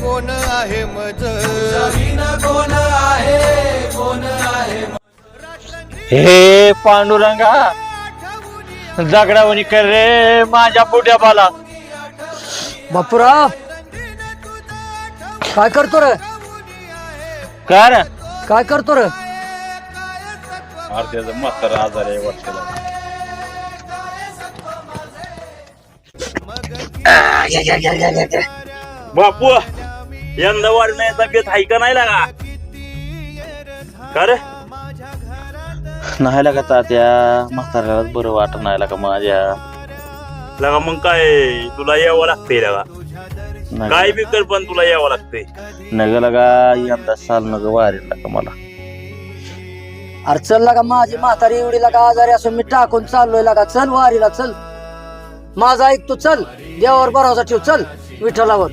कोण आहे मज? हे पांडुरंगा जगडावणी कर रे माझ्या बुड्या बाला. बापूराव काय करतो रे? कर. काय करतो रे? अरे त्याचं म्हातारा आजार आहे वर्षाला. बापू. यंदा वाढण्याचा बेत हाय का नाही लागा? कर नाही लागा तात्या. म्हाताऱ्यालाच बरं वाटत नाही लागा माझ्या. लगा मग काय? तुला यावं लागतंय लगा. काय बी कर पण तुला यावं लागतंय? नग लगा यंदा साल नग वारेल लागा मला. अरे चल लागा माझी म्हातारी एवढी लागा आजारी असून मी टाकून चाललोय लागा. चल वारीला चल. माझा ऐक तू चल. देवावर भरोसा ठेव चल. विठ्ठलावर.